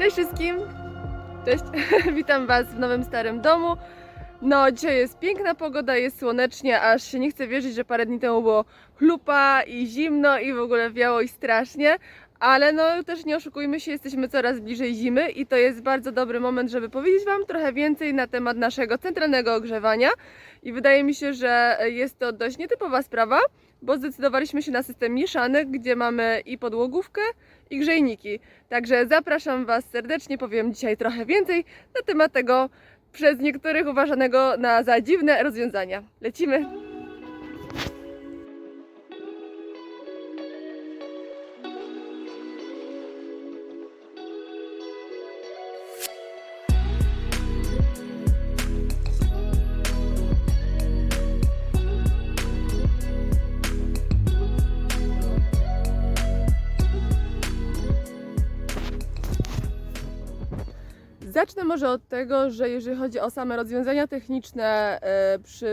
Cześć wszystkim! Cześć, witam Was w nowym starym domu. No, dzisiaj jest piękna pogoda, jest słonecznie, aż się nie chce wierzyć, że parę dni temu było chlupa i zimno i w ogóle wiało i strasznie. Ale no też nie oszukujmy się, jesteśmy coraz bliżej zimy i to jest bardzo dobry moment, żeby powiedzieć Wam trochę więcej na temat naszego centralnego ogrzewania. I wydaje mi się, że jest to dość nietypowa sprawa, bo zdecydowaliśmy się na system mieszany, gdzie mamy i podłogówkę, i grzejniki. Także zapraszam Was serdecznie, powiem dzisiaj trochę więcej na temat tego przez niektórych uważanego na za dziwne rozwiązania. Lecimy! Zacznę może od tego, że jeżeli chodzi o same rozwiązania techniczne e, przy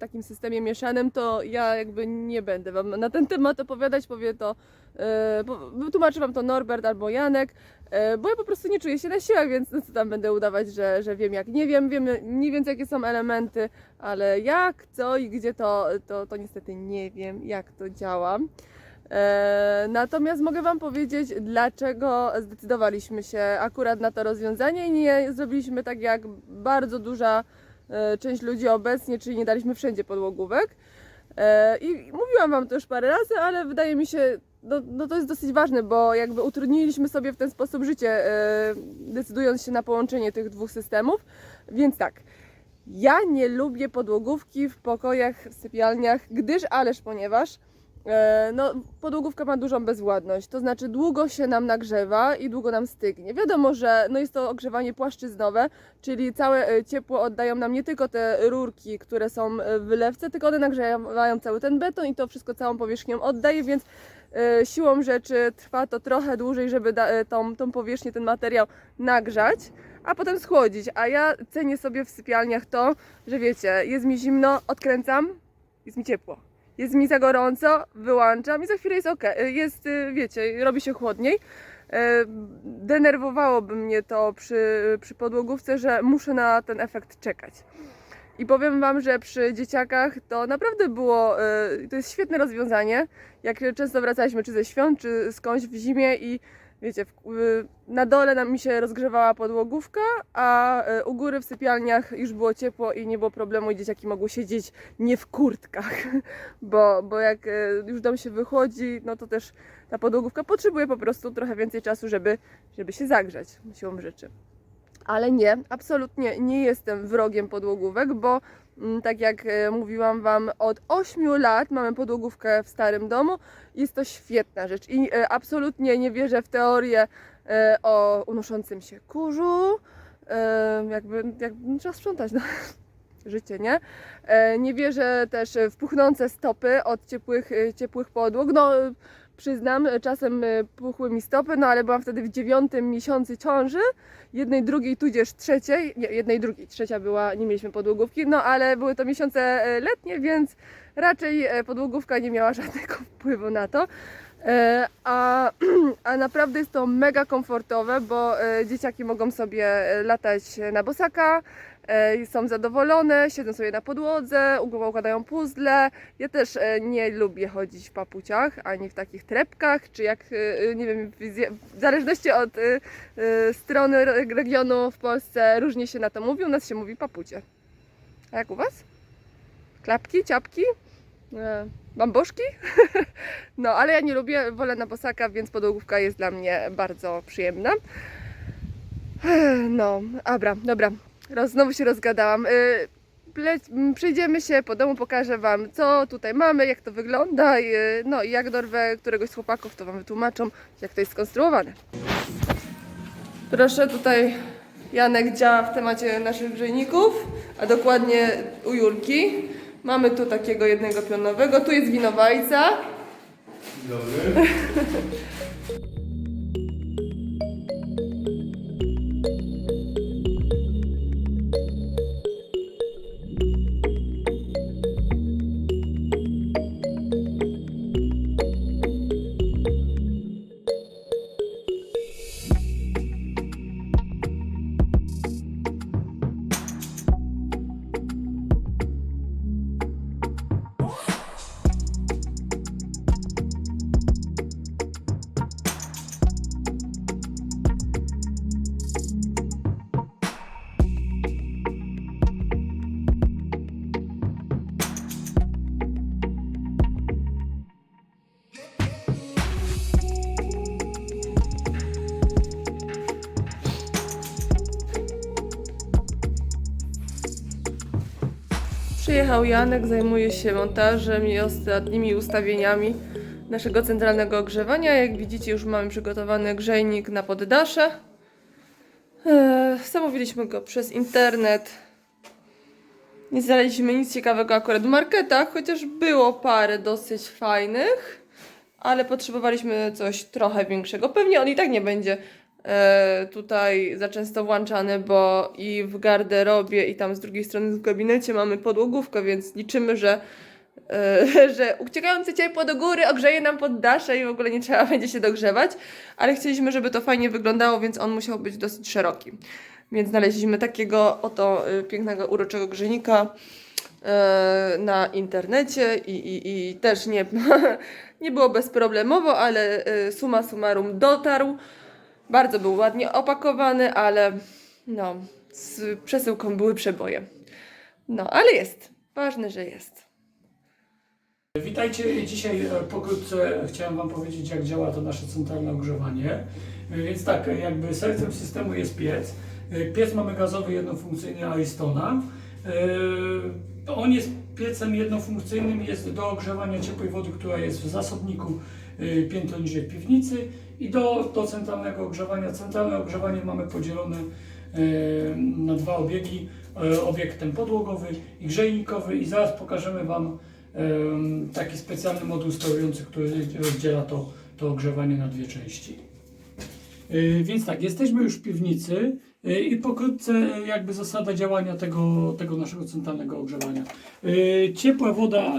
takim systemie mieszanym, to ja jakby nie będę Wam na ten temat opowiadać, powie to, e, wytłumaczy Wam to Norbert albo Janek, e, bo ja po prostu nie czuję się na siłach, więc co tam będę udawać, że, że wiem jak nie wiem, wiem mniej więcej jakie są elementy, ale jak, co i gdzie to, to, to niestety nie wiem, jak to działa. E, Natomiast mogę Wam powiedzieć, dlaczego zdecydowaliśmy się akurat na to rozwiązanie i nie zrobiliśmy tak jak bardzo duża e, część ludzi obecnie, czyli nie daliśmy wszędzie podłogówek. E, I mówiłam Wam to już parę razy, ale wydaje mi się, no, no to jest dosyć ważne, bo jakby utrudniliśmy sobie w ten sposób życie, decydując się na połączenie tych dwóch systemów. Więc tak, ja nie lubię podłogówki w pokojach, w sypialniach, gdyż, ależ ponieważ No, podłogówka ma dużą bezwładność, to znaczy długo się nam nagrzewa i długo nam stygnie. Wiadomo, że no jest to ogrzewanie płaszczyznowe, czyli całe e, ciepło oddają nam nie tylko te rurki, które są e, w wylewce, tylko one nagrzewają cały ten beton i to wszystko całą powierzchnią oddaje, więc e, siłą rzeczy trwa to trochę dłużej, żeby e, tą, tą powierzchnię, ten materiał nagrzać, a potem schłodzić. A ja cenię sobie w sypialniach to, że wiecie, jest mi zimno, odkręcam, jest mi ciepło jest mi za gorąco, wyłączam i za chwilę jest ok. Jest, y, wiecie, robi się chłodniej. E, Denerwowałoby mnie to przy, przy podłogówce, że muszę na ten efekt czekać. I powiem Wam, że przy dzieciakach to naprawdę było, e, to jest świetne rozwiązanie. Jak często wracaliśmy czy ze świąt, czy skądś w zimie i wiecie, w, na dole nam mi się rozgrzewała podłogówka, a e, u góry w sypialniach już było ciepło i nie było problemu i dzieciaki mogły siedzieć nie w kurtkach, bo, bo jak e, już dom się wychłodzi, no to też ta podłogówka potrzebuje po prostu trochę więcej czasu, żeby, żeby się zagrzać siłą rzeczy. Ale nie, absolutnie nie jestem wrogiem podłogówek, bo mm, tak jak e, mówiłam Wam, od 8 lat mamy podłogówkę w starym domu. Jest to świetna rzecz i e, absolutnie nie wierzę w teorię e, o unoszącym się kurzu. Jakby, jakby no, trzeba sprzątać, no. Życie, nie? Nie wierzę też w puchnące stopy od ciepłych, ciepłych podłog. No, przyznam, e, czasem e, puchły mi stopy, no ale byłam wtedy w dziewiątym miesiącu ciąży, jednej, drugiej, tudzież trzeciej, nie, jednej, drugiej, trzecia była, nie mieliśmy podłogówki, no ale były to miesiące e, letnie, więc raczej podłogówka nie miała żadnego wpływu na to. A, a naprawdę jest to mega komfortowe, bo dzieciaki mogą sobie latać na bosaka, są zadowolone, siedzą sobie na podłodze, układają puzzle. Ja też e, nie lubię chodzić w papuciach, ani w takich trepkach, czy jak, e, nie wiem, w zależności od e, e, strony re- regionu w Polsce różnie się na to mówi, u nas się mówi papucie. A jak u Was? Klapki, ciapki? E, Bambuszki? No, ale ja nie lubię, wolę na bosaka, więc podłogówka jest dla mnie bardzo przyjemna. No, dobra, dobra. Roz, znowu się rozgadałam. Y, m, Przejdziemy się po domu, pokażę Wam, co tutaj mamy, jak to wygląda. y, No i jak dorwę któregoś z chłopaków, to Wam wytłumaczą, jak to jest skonstruowane. Proszę, tutaj Janek działa w temacie naszych grzejników, a dokładnie u Julki. Mamy tu takiego jednego pionowego, tu jest winowajca. Dobry. przyjechał Janek, zajmuje się montażem i ostatnimi ustawieniami naszego centralnego ogrzewania. Jak widzicie, już mamy przygotowany grzejnik na poddasze. Eee, Zamówiliśmy go przez internet. Nie znaleźliśmy nic ciekawego akurat w marketach, chociaż było parę dosyć fajnych, ale potrzebowaliśmy coś trochę większego. Pewnie on i tak nie będzie e, tutaj za często włączany, bo i w garderobie, i tam z drugiej strony w gabinecie mamy podłogówkę, więc liczymy, że, e, że uciekające ciepło do góry ogrzeje nam poddasze i w ogóle nie trzeba będzie się dogrzewać, ale chcieliśmy, żeby to fajnie wyglądało, więc on musiał być dosyć szeroki. Więc znaleźliśmy takiego oto y, pięknego, uroczego grzejnika e, na internecie i, i, i też nie, nie było bezproblemowo, ale summa summarum dotarł. Bardzo był ładnie opakowany, ale no, z przesyłką były przeboje. No, ale jest. Ważne, że jest. Witajcie. Dzisiaj e, pokrótce chciałem Wam powiedzieć, jak działa to nasze centralne ogrzewanie. E, Więc tak, e, jakby sercem systemu jest piec. Piec mamy gazowy jednofunkcyjny Aristona. On jest piecem jednofunkcyjnym, jest do ogrzewania ciepłej wody, która jest w zasobniku piętro niżej piwnicy i do, do centralnego ogrzewania. Centralne ogrzewanie mamy podzielone e, na dwa obiegi. E, Obiektem podłogowy i grzejnikowy i zaraz pokażemy Wam em, taki specjalny moduł sterujący, który rozdziela to, to ogrzewanie na dwie części. Więc tak, jesteśmy już w piwnicy i pokrótce jakby zasada działania tego, tego naszego centralnego ogrzewania. Ciepła woda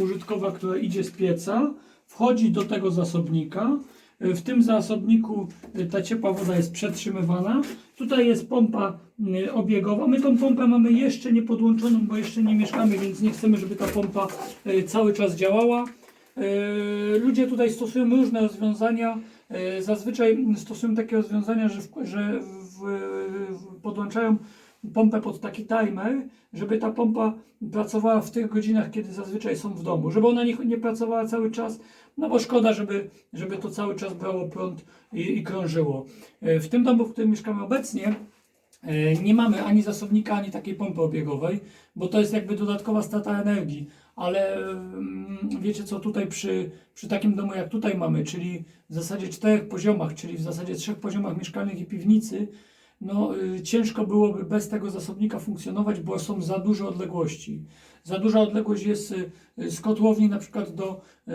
użytkowa, która idzie z pieca, wchodzi do tego zasobnika. W tym zasobniku ta ciepła woda jest przetrzymywana. Tutaj jest pompa y, obiegowa. My tą pompę mamy jeszcze nie podłączoną, bo jeszcze nie mieszkamy, więc nie chcemy, żeby ta pompa y, cały czas działała. Y, Ludzie tutaj stosują różne rozwiązania. Zazwyczaj stosują takie rozwiązania, że, w, że w, podłączają pompę pod taki timer, żeby ta pompa pracowała w tych godzinach, kiedy zazwyczaj są w domu, żeby ona nie, nie pracowała cały czas, no bo szkoda, żeby, żeby to cały czas brało prąd i, i krążyło. Y, W tym domu, w którym mieszkamy obecnie, E, Nie mamy ani zasobnika, ani takiej pompy obiegowej, bo to jest jakby dodatkowa strata energii. Ale mm, wiecie co, tutaj przy, przy takim domu jak tutaj mamy, czyli w zasadzie czterech poziomach, czyli w zasadzie trzech poziomach mieszkalnych i piwnicy, no y, ciężko byłoby bez tego zasobnika funkcjonować, bo są za duże odległości. Za duża odległość jest y, z kotłowni na przykład do, y,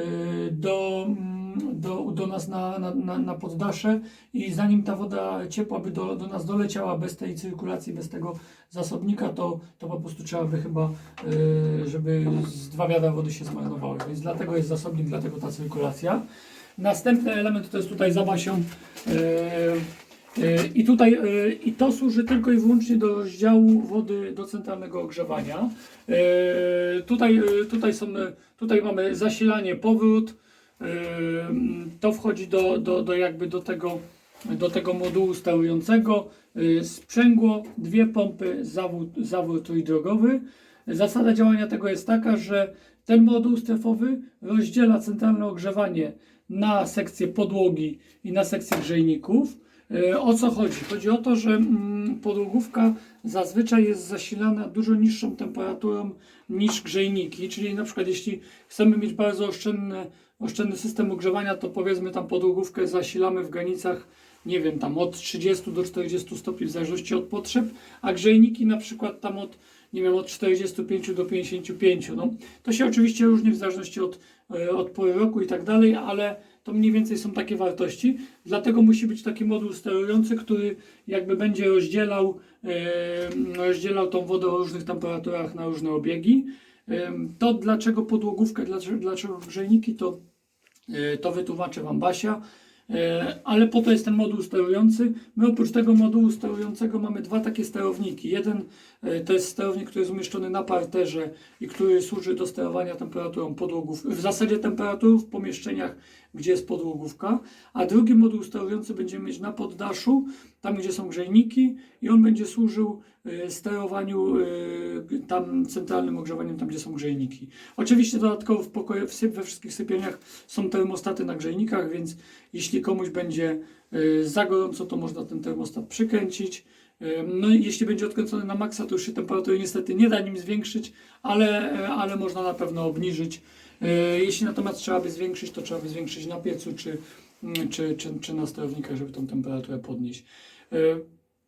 do, mm, do, do nas na, na, na, poddasze i zanim ta woda ciepła by do, do nas doleciała bez tej cyrkulacji, bez tego zasobnika, to, to po prostu trzeba by chyba, żeby z dwa wiadra wody się zmarnowały. Więc dlatego jest zasobnik, dlatego ta cyrkulacja. Następny element to jest tutaj za basią. y, y, I tutaj y, i to służy tylko i wyłącznie do rozdziału wody do centralnego ogrzewania. Y, Tutaj, tutaj, są, tutaj mamy zasilanie, powrót. To wchodzi do, do, do jakby do tego, do tego modułu sterującego. Sprzęgło, dwie pompy, zawód, zawód trójdrogowy. Zasada działania tego jest taka, że ten moduł strefowy rozdziela centralne ogrzewanie na sekcję podłogi i na sekcję grzejników. E, O co chodzi? Chodzi o to, że mm, podłogówka zazwyczaj jest zasilana dużo niższą temperaturą niż grzejniki, czyli na przykład jeśli chcemy mieć bardzo oszczędny, oszczędny system ogrzewania, to powiedzmy tam podłogówkę zasilamy w granicach nie wiem, tam od 30 do 40 stopni w zależności od potrzeb, a grzejniki na przykład tam od nie wiem, od 45 do 55. No, to się oczywiście różni w zależności od, e, od pory roku i tak dalej, ale to mniej więcej są takie wartości. Dlatego musi być taki moduł sterujący, który jakby będzie rozdzielał, rozdzielał tą wodę o różnych temperaturach na różne obiegi. To dlaczego podłogówkę, dlaczego, dlaczego grzejniki, to, e, to wytłumaczy Wam Basia. E, Ale po to jest ten moduł sterujący. My oprócz tego modułu sterującego mamy dwa takie sterowniki. Jeden e, to jest sterownik, który jest umieszczony na parterze i który służy do sterowania temperaturą podłogów, w zasadzie temperatur w pomieszczeniach, gdzie jest podłogówka, a drugi moduł sterujący będziemy mieć na poddaszu, tam gdzie są grzejniki i on będzie służył e, sterowaniu e, tam centralnym ogrzewaniem, tam gdzie są grzejniki. Oczywiście dodatkowo w pokoju, we wszystkich sypialniach są termostaty na grzejnikach, więc jeśli komuś będzie y, za gorąco, to można ten termostat przykręcić No jeśli będzie odkręcony na maksa, to już się temperatury niestety nie da nim zwiększyć, ale, e, ale można na pewno obniżyć. E, Jeśli natomiast trzeba by zwiększyć, to trzeba by zwiększyć na piecu czy, mm, czy, czy, czy na sterownikach, żeby tą temperaturę podnieść. E,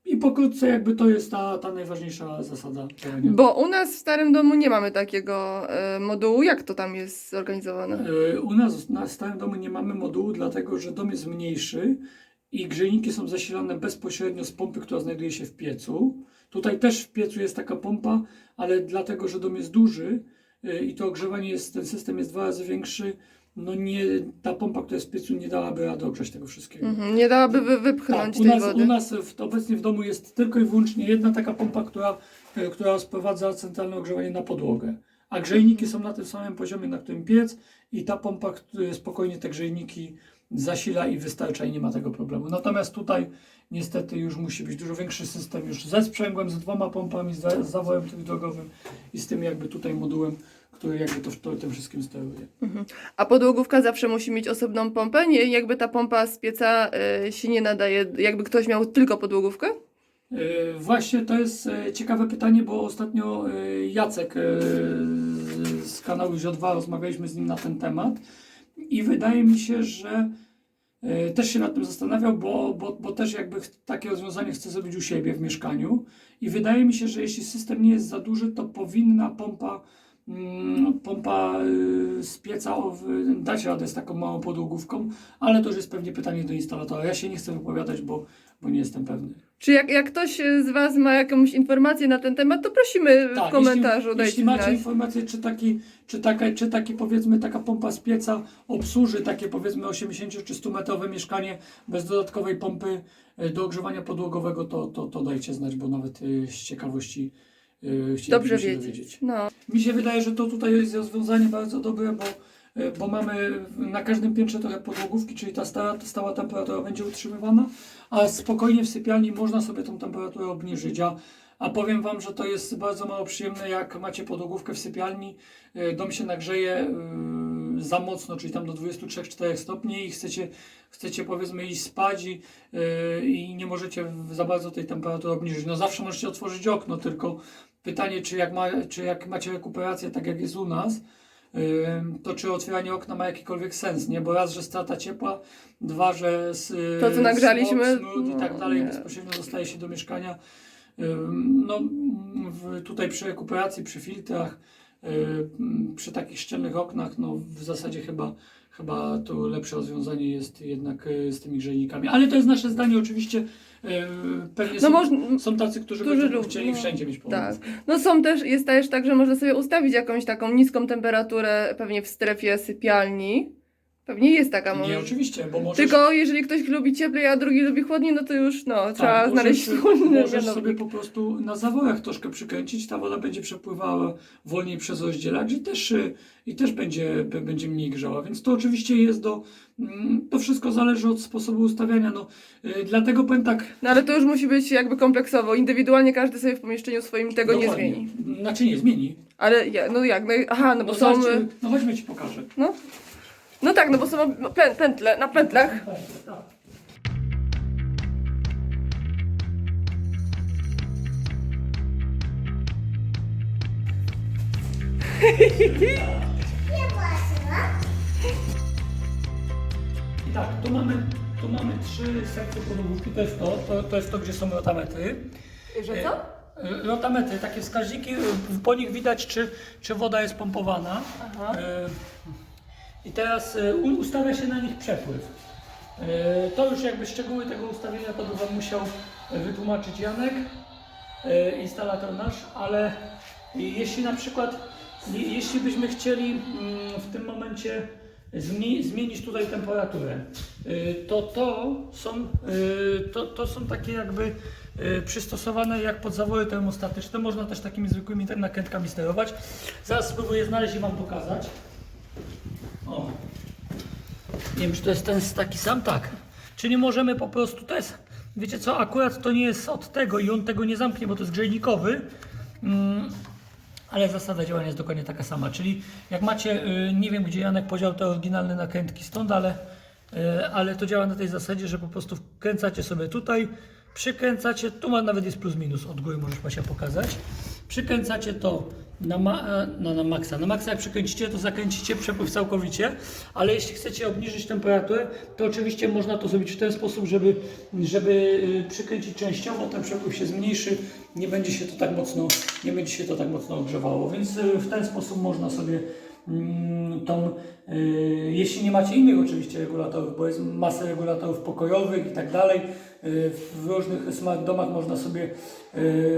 I pokrótce jakby to jest ta, ta najważniejsza zasada. Bo u nas w starym domu nie mamy takiego e, modułu. Jak to tam jest zorganizowane? U nas na starym domu nie mamy modułu, dlatego że dom jest mniejszy i grzejniki są zasilane bezpośrednio z pompy, która znajduje się w piecu. Tutaj też w piecu jest taka pompa, ale dlatego, że dom jest duży i to ogrzewanie jest, ten system jest dwa razy większy, no nie, ta pompa, która jest w piecu nie dałaby rady ogrzać tego wszystkiego. Mhm, nie dałaby wy, wypchnąć Tak, u tej nas, wody. u nas w, obecnie w domu jest tylko i wyłącznie jedna taka pompa, która, e, która sprowadza centralne ogrzewanie na podłogę. A grzejniki są na tym samym poziomie, na którym piec i ta pompa która spokojnie te grzejniki zasila i wystarcza i nie ma tego problemu. Natomiast tutaj niestety już musi być dużo większy system już ze sprzęgłem, z dwoma pompami, z, za- z zaworem trójdrogowym i z tym jakby tutaj modułem, który jakby to, to tym wszystkim steruje. A podłogówka zawsze musi mieć osobną pompę? Nie, jakby ta pompa z pieca e, się nie nadaje, jakby ktoś miał tylko podłogówkę? E, Właśnie to jest e, ciekawe pytanie, bo ostatnio e, Jacek e, z kanału Ź2 rozmawialiśmy z nim na ten temat i wydaje mi się, że e, też się nad tym zastanawiał, bo, bo, bo też jakby ch- takie rozwiązanie chce zrobić u siebie w mieszkaniu i wydaje mi się, że jeśli system nie jest za duży, to powinna pompa pompa y, z pieca dać radę z taką małą podłogówką, ale to już jest pewnie pytanie do instalatora. Ja się nie chcę wypowiadać, bo, bo nie jestem pewny. Czy jak, jak ktoś e, z Was ma jakąś informację na ten temat, to prosimy w komentarzu, jeśli, jeśli macie znać. informację, czy taki, czy, taka, czy taki powiedzmy taka pompa z pieca obsłuży takie powiedzmy 80 czy 100 metrowe mieszkanie bez dodatkowej pompy e, do ogrzewania podłogowego, to, to, to dajcie znać, bo nawet z ciekawości Dobrze się wiedzieć. dowiedzieć. No. Mi się wydaje, że to tutaj jest rozwiązanie bardzo dobre, bo, e, bo mamy na każdym piętrze trochę podłogówki, czyli ta stała, stała temperatura będzie utrzymywana, a spokojnie w sypialni można sobie tą temperaturę obniżyć. A, a powiem Wam, że to jest bardzo mało przyjemne, jak macie podłogówkę w sypialni, e, dom się nagrzeje e, za mocno, czyli tam do 23-4 stopni i chcecie, chcecie powiedzmy iść spać i, e, i nie możecie za bardzo tej temperatury obniżyć. No zawsze możecie otworzyć okno, tylko pytanie, czy jak, ma, czy jak macie rekuperację, tak jak jest u nas, ym, to czy otwieranie okna ma jakikolwiek sens, nie? Bo raz, że strata ciepła, dwa, że s, To, co nagrzaliśmy, smród i tak no, dalej nie. bezpośrednio dostaje się do mieszkania. No, w, tutaj przy rekuperacji, przy filtrach, przy takich szczelnych oknach, no w zasadzie chyba, chyba to lepsze rozwiązanie jest jednak y, z tymi grzejnikami. Ale to jest nasze zdanie oczywiście. y, Pewnie No są, są tacy, którzy, Którzy będą chcieli no. wszędzie mieć tak. podłogę. No są też, jest też tak, że można sobie ustawić jakąś taką niską temperaturę pewnie w strefie sypialni. Pewnie jest taka Nie, może. oczywiście, bo możesz, Tylko jeżeli ktoś lubi cieplej, a drugi lubi chłodniej, no to już no, tak, trzeba możesz, znaleźć wspólny Możesz sobie mianownik. po prostu na zaworach troszkę przykręcić, ta woda będzie przepływała wolniej przez rozdzielacz i też, y, i też będzie, b- będzie mniej grzała, więc to oczywiście jest do, mm, to wszystko zależy od sposobu ustawiania, no, y, dlatego powiem tak, No ale to już musi być jakby kompleksowo. Indywidualnie każdy sobie w pomieszczeniu swoim tego nie dokładnie. zmieni. Znaczy nie, zmieni. Ale ja, no jak? No, i- aha, no bo No, są. zobaczcie, no chodźmy Ci pokażę. No, no tak, no bo są pę- pętle, na pętlach. I tak, tu mamy, tu mamy trzy sekcje podłogówki, to jest to, to, to jest to, gdzie są rotametry. Że co? Rotametry, takie wskaźniki, po nich widać, czy, czy woda jest pompowana. Aha. E, I teraz e, ustawia się na nich przepływ. E, To już jakby szczegóły tego ustawienia to by Wam musiał e, wytłumaczyć Janek, instalator nasz, ale jeśli na przykład, je- jeśli byśmy chcieli mm, w tym momencie zmi- zmienić tutaj temperaturę, to to są, to, to są takie jakby przystosowane jak podzawory termostatyczne. Można też takimi zwykłymi nakrętkami sterować. Zaraz spróbuję znaleźć i Wam pokazać. Nie wiem, czy to jest ten taki sam? Tak. Czyli możemy po prostu, jest, wiecie co, akurat to nie jest od tego i on tego nie zamknie, bo to jest grzejnikowy, mm, ale zasada działania jest dokładnie taka sama. Czyli jak macie, y, nie wiem gdzie Janek podział te oryginalne nakrętki stąd, ale, y, ale to działa na tej zasadzie, że po prostu wkręcacie sobie tutaj, przykręcacie, tu ma nawet jest plus minus, od góry możesz Pasia pokazać. Przykręcacie to na, ma, e, no, na maksa. Na maksa jak przykręcicie, to zakręcicie przepływ całkowicie, ale jeśli chcecie obniżyć temperaturę, to oczywiście można to zrobić w ten sposób, żeby, żeby y, przykręcić częściowo, ten przepływ się zmniejszy, nie będzie się to tak mocno, nie będzie się to tak mocno ogrzewało, więc y, w ten sposób można sobie tą, y, jeśli nie macie innych oczywiście regulatorów, bo jest masa regulatorów pokojowych i tak dalej, y, w różnych smart domach można sobie y,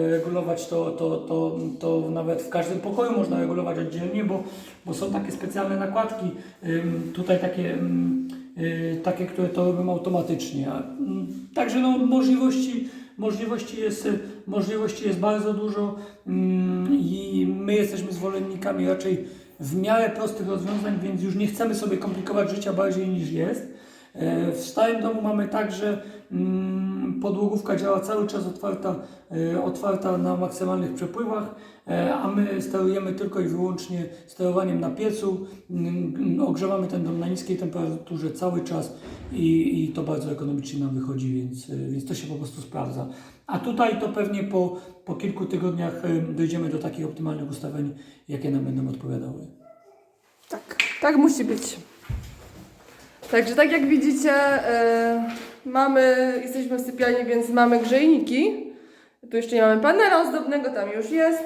regulować to, to, to, to nawet w każdym pokoju można regulować oddzielnie, bo, bo są takie specjalne nakładki, tutaj takie, takie, które to robią automatycznie. Ym, Także no, możliwości, możliwości, jest, możliwości jest bardzo dużo i my jesteśmy zwolennikami raczej w miarę prostych rozwiązań, więc już nie chcemy sobie komplikować życia bardziej niż jest. E, W starym domu mamy tak, że mm, podłogówka działa cały czas otwarta, e, otwarta na maksymalnych przepływach, e, a my sterujemy tylko i wyłącznie sterowaniem na piecu. Mm, Ogrzewamy ten dom na niskiej temperaturze cały czas i, i to bardzo ekonomicznie nam wychodzi, więc, więc to się po prostu sprawdza. A tutaj to pewnie po, po kilku tygodniach dojdziemy do takich optymalnych ustawień, jakie nam będą odpowiadały. Tak, tak musi być. Także tak jak widzicie, e, mamy, jesteśmy w sypialni, więc mamy grzejniki. Tu jeszcze nie mamy panela ozdobnego, tam już jest.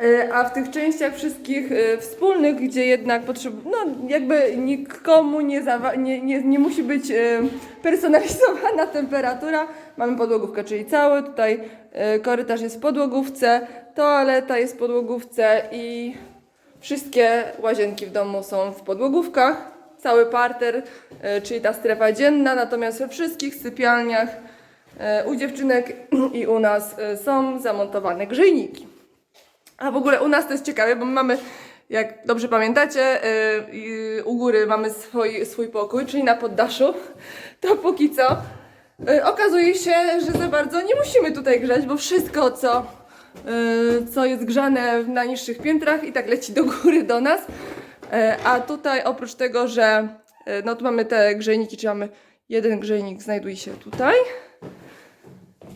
E, a w tych częściach wszystkich e, wspólnych, gdzie jednak potrzeba, no jakby nikomu nie, nie, nie, nie musi być e, personalizowana temperatura, mamy podłogówkę, czyli cały tutaj e, korytarz jest w podłogówce, toaleta jest w podłogówce i Wszystkie łazienki w domu są w podłogówkach, cały parter, e, czyli ta strefa dzienna, natomiast we wszystkich sypialniach e, u dziewczynek i u nas e, są zamontowane grzejniki. A w ogóle u nas to jest ciekawe, bo my mamy, jak dobrze pamiętacie, u góry mamy swój, swój pokój, czyli na poddaszu. To póki co okazuje się, że za bardzo nie musimy tutaj grzać, bo wszystko, co co jest grzane na niższych piętrach i tak leci do góry do nas. E, A tutaj oprócz tego, że e, no tu mamy te grzejniki, czyli mamy jeden grzejnik znajduje się tutaj,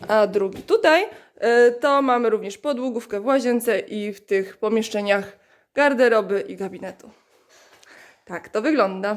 a drugi tutaj, e, to mamy również podłogówkę w łazience i w tych pomieszczeniach garderoby i gabinetu. Tak to wygląda.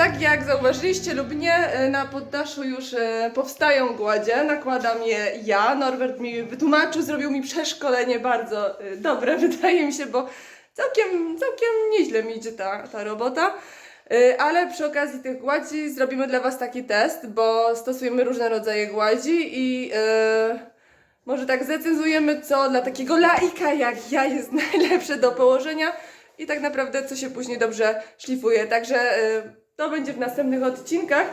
Tak jak zauważyliście lub nie, e, na poddaszu już e, powstają gładzie. Nakładam je ja. Norbert mi wytłumaczył, zrobił mi przeszkolenie bardzo e, dobre, wydaje mi się, bo całkiem, całkiem nieźle mi idzie ta, ta robota. Ale przy okazji tych gładzi zrobimy dla Was taki test, bo stosujemy różne rodzaje gładzi i e, może tak zrecenzujemy, co dla takiego laika jak ja jest najlepsze do położenia i tak naprawdę co się później dobrze szlifuje. Także y, to będzie w następnych odcinkach.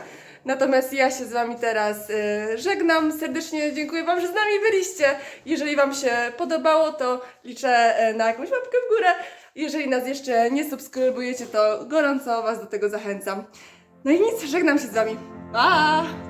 Natomiast ja się z Wami teraz y, żegnam. Serdecznie dziękuję Wam, że z nami byliście. Jeżeli Wam się podobało, to liczę y, na jakąś łapkę w górę. Jeżeli nas jeszcze nie subskrybujecie, to gorąco Was do tego zachęcam. No i nic, żegnam się z Wami. Pa!